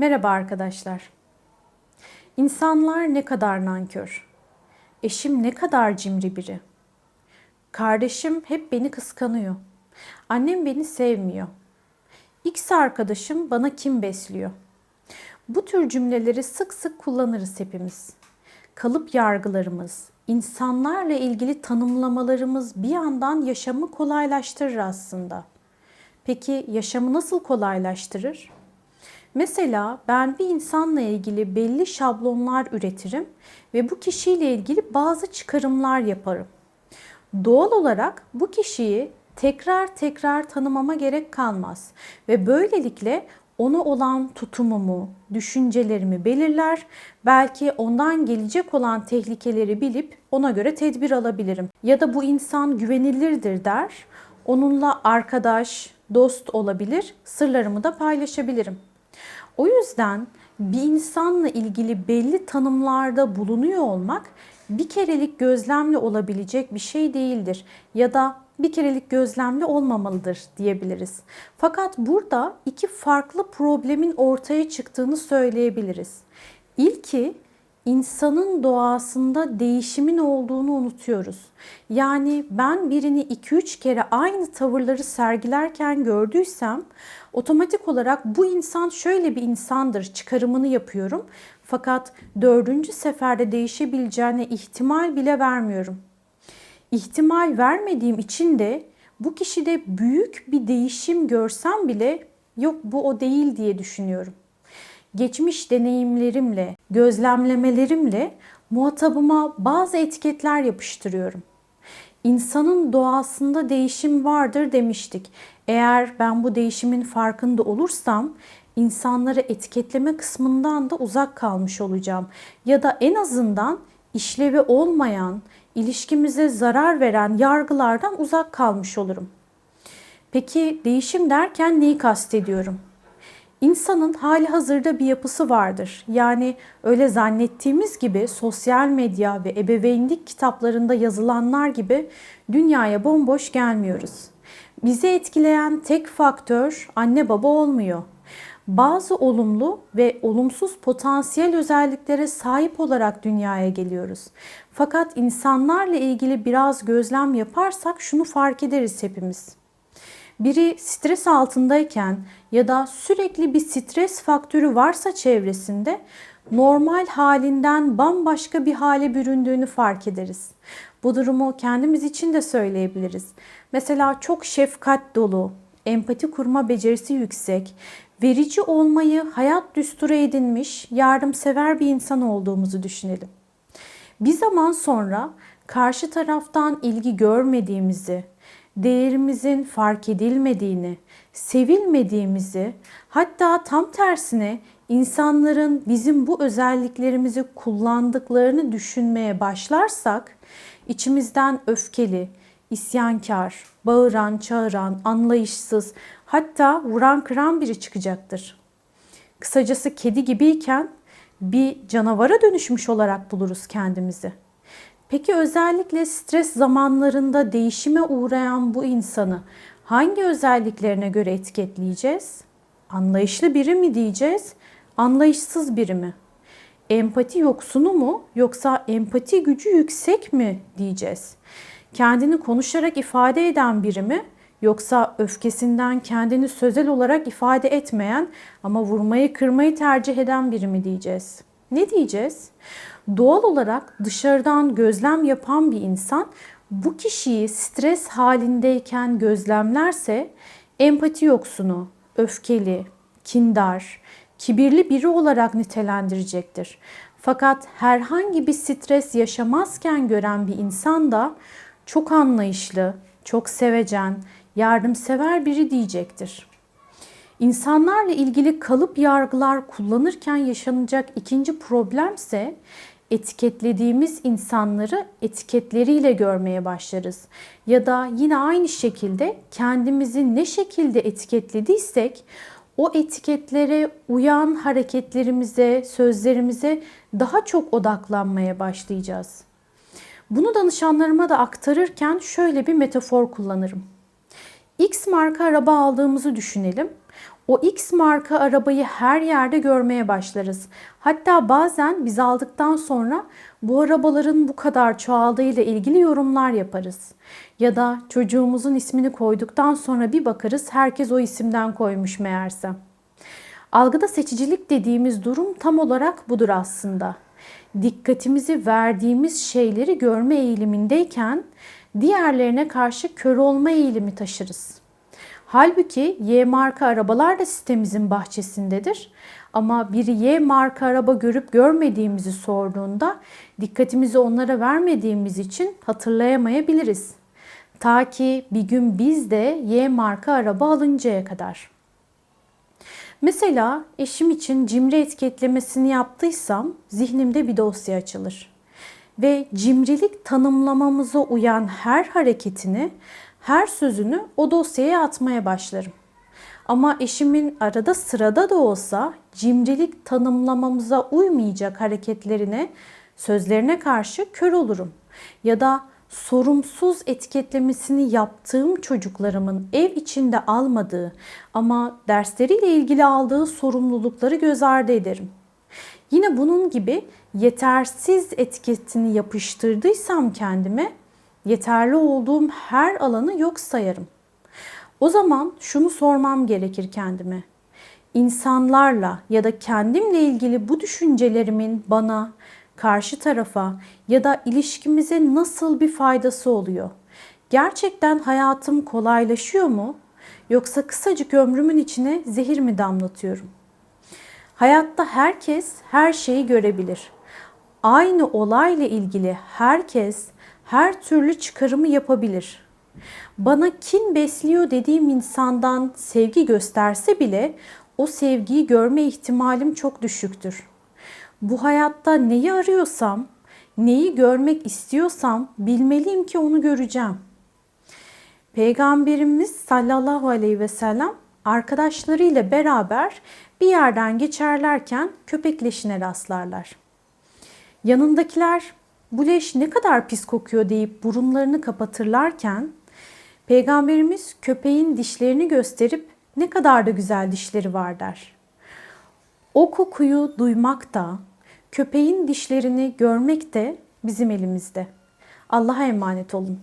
Merhaba arkadaşlar. İnsanlar ne kadar nankör. Eşim ne kadar cimri biri. Kardeşim hep beni kıskanıyor. Annem beni sevmiyor. X arkadaşım bana kim besliyor? Bu tür cümleleri sık sık kullanırız hepimiz. Kalıp yargılarımız, insanlarla ilgili tanımlamalarımız bir yandan yaşamı kolaylaştırır aslında. Peki yaşamı nasıl kolaylaştırır? Mesela ben bir insanla ilgili belli şablonlar üretirim ve bu kişiyle ilgili bazı çıkarımlar yaparım. Doğal olarak bu kişiyi tekrar tekrar tanımama gerek kalmaz ve böylelikle ona olan tutumumu, düşüncelerimi belirler. Belki ondan gelecek olan tehlikeleri bilip ona göre tedbir alabilirim. Ya da bu insan güvenilirdir der. Onunla arkadaş, dost olabilir, sırlarımı da paylaşabilirim. O yüzden bir insanla ilgili belli tanımlarda bulunuyor olmak bir kerelik gözlemle olabilecek bir şey değildir ya da bir kerelik gözlemle olmamalıdır diyebiliriz. Fakat burada iki farklı problemin ortaya çıktığını söyleyebiliriz. İlki insanın doğasında değişimin olduğunu unutuyoruz. Yani ben birini 2-3 kere aynı tavırları sergilerken gördüysem otomatik olarak bu insan şöyle bir insandır çıkarımını yapıyorum. Fakat dördüncü seferde değişebileceğine ihtimal bile vermiyorum. İhtimal vermediğim için de bu kişide büyük bir değişim görsem bile yok bu o değil diye düşünüyorum geçmiş deneyimlerimle, gözlemlemelerimle muhatabıma bazı etiketler yapıştırıyorum. İnsanın doğasında değişim vardır demiştik. Eğer ben bu değişimin farkında olursam insanları etiketleme kısmından da uzak kalmış olacağım. Ya da en azından işlevi olmayan, ilişkimize zarar veren yargılardan uzak kalmış olurum. Peki değişim derken neyi kastediyorum? İnsanın hali hazırda bir yapısı vardır. Yani öyle zannettiğimiz gibi sosyal medya ve ebeveynlik kitaplarında yazılanlar gibi dünyaya bomboş gelmiyoruz. Bizi etkileyen tek faktör anne baba olmuyor. Bazı olumlu ve olumsuz potansiyel özelliklere sahip olarak dünyaya geliyoruz. Fakat insanlarla ilgili biraz gözlem yaparsak şunu fark ederiz hepimiz biri stres altındayken ya da sürekli bir stres faktörü varsa çevresinde normal halinden bambaşka bir hale büründüğünü fark ederiz. Bu durumu kendimiz için de söyleyebiliriz. Mesela çok şefkat dolu, empati kurma becerisi yüksek, verici olmayı hayat düsturu edinmiş, yardımsever bir insan olduğumuzu düşünelim. Bir zaman sonra karşı taraftan ilgi görmediğimizi, değerimizin fark edilmediğini, sevilmediğimizi, hatta tam tersine insanların bizim bu özelliklerimizi kullandıklarını düşünmeye başlarsak içimizden öfkeli, isyankar, bağıran, çağıran, anlayışsız, hatta vuran kıran biri çıkacaktır. Kısacası kedi gibiyken bir canavara dönüşmüş olarak buluruz kendimizi. Peki özellikle stres zamanlarında değişime uğrayan bu insanı hangi özelliklerine göre etiketleyeceğiz? Anlayışlı biri mi diyeceğiz? Anlayışsız biri mi? Empati yoksunu mu yoksa empati gücü yüksek mi diyeceğiz? Kendini konuşarak ifade eden biri mi yoksa öfkesinden kendini sözel olarak ifade etmeyen ama vurmayı kırmayı tercih eden biri mi diyeceğiz? Ne diyeceğiz? Doğal olarak dışarıdan gözlem yapan bir insan bu kişiyi stres halindeyken gözlemlerse empati yoksunu, öfkeli, kindar, kibirli biri olarak nitelendirecektir. Fakat herhangi bir stres yaşamazken gören bir insan da çok anlayışlı, çok sevecen, yardımsever biri diyecektir. İnsanlarla ilgili kalıp yargılar kullanırken yaşanacak ikinci problemse etiketlediğimiz insanları etiketleriyle görmeye başlarız. Ya da yine aynı şekilde kendimizi ne şekilde etiketlediysek o etiketlere uyan hareketlerimize, sözlerimize daha çok odaklanmaya başlayacağız. Bunu danışanlarıma da aktarırken şöyle bir metafor kullanırım. X marka araba aldığımızı düşünelim. O X marka arabayı her yerde görmeye başlarız. Hatta bazen biz aldıktan sonra bu arabaların bu kadar çoğaldığıyla ilgili yorumlar yaparız. Ya da çocuğumuzun ismini koyduktan sonra bir bakarız herkes o isimden koymuş meğerse. Algıda seçicilik dediğimiz durum tam olarak budur aslında. Dikkatimizi verdiğimiz şeyleri görme eğilimindeyken diğerlerine karşı kör olma eğilimi taşırız. Halbuki Y marka arabalar da sitemizin bahçesindedir. Ama biri Y marka araba görüp görmediğimizi sorduğunda dikkatimizi onlara vermediğimiz için hatırlayamayabiliriz. Ta ki bir gün biz de Y marka araba alıncaya kadar. Mesela eşim için cimri etiketlemesini yaptıysam zihnimde bir dosya açılır. Ve cimrilik tanımlamamıza uyan her hareketini, her sözünü o dosyaya atmaya başlarım. Ama eşimin arada sırada da olsa cimrilik tanımlamamıza uymayacak hareketlerine, sözlerine karşı kör olurum. Ya da sorumsuz etiketlemesini yaptığım çocuklarımın ev içinde almadığı ama dersleriyle ilgili aldığı sorumlulukları göz ardı ederim. Yine bunun gibi yetersiz etiketini yapıştırdıysam kendime yeterli olduğum her alanı yok sayarım. O zaman şunu sormam gerekir kendime. İnsanlarla ya da kendimle ilgili bu düşüncelerimin bana, karşı tarafa ya da ilişkimize nasıl bir faydası oluyor? Gerçekten hayatım kolaylaşıyor mu? Yoksa kısacık ömrümün içine zehir mi damlatıyorum? Hayatta herkes her şeyi görebilir. Aynı olayla ilgili herkes her türlü çıkarımı yapabilir. Bana kin besliyor dediğim insandan sevgi gösterse bile o sevgiyi görme ihtimalim çok düşüktür. Bu hayatta neyi arıyorsam, neyi görmek istiyorsam bilmeliyim ki onu göreceğim. Peygamberimiz sallallahu aleyhi ve sellem arkadaşlarıyla beraber bir yerden geçerlerken köpek leşine rastlarlar. Yanındakiler bu leş ne kadar pis kokuyor deyip burunlarını kapatırlarken Peygamberimiz köpeğin dişlerini gösterip ne kadar da güzel dişleri var der. O kokuyu duymak da, köpeğin dişlerini görmek de bizim elimizde. Allah'a emanet olun.